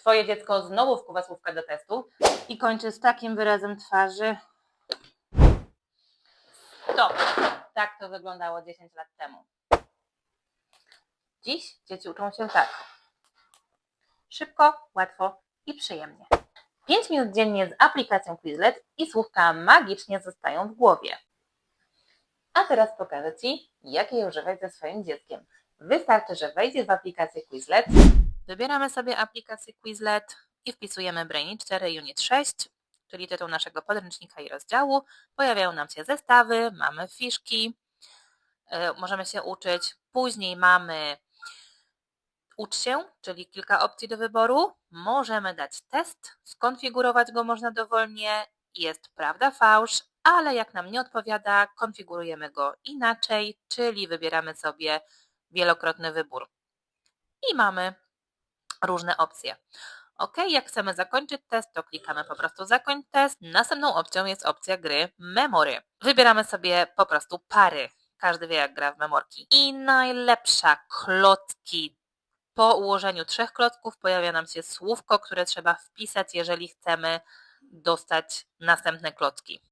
Twoje dziecko znowu wkuwa słówka do testu i kończy z takim wyrazem twarzy. Stop! Tak to wyglądało 10 lat temu. Dziś dzieci uczą się tak. Szybko, łatwo i przyjemnie. 5 minut dziennie z aplikacją Quizlet i słówka magicznie zostają w głowie. A teraz pokażę Ci, jak je używać ze swoim dzieckiem. Wystarczy, że wejdzie w aplikację Quizlet. Wybieramy sobie aplikację Quizlet i wpisujemy Brainy 4 Unit 6, czyli tytuł naszego podręcznika i rozdziału. Pojawiają nam się zestawy, mamy fiszki, yy, możemy się uczyć. Później mamy ucz się, czyli kilka opcji do wyboru. Możemy dać test, skonfigurować go można dowolnie. Jest prawda, fałsz, ale jak nam nie odpowiada, konfigurujemy go inaczej, czyli wybieramy sobie wielokrotny wybór. I mamy różne opcje. OK, jak chcemy zakończyć test, to klikamy po prostu zakończ test. Następną opcją jest opcja gry Memory. Wybieramy sobie po prostu pary. Każdy wie, jak gra w memorki. I najlepsza klocki. Po ułożeniu trzech klocków pojawia nam się słówko, które trzeba wpisać, jeżeli chcemy dostać następne klocki.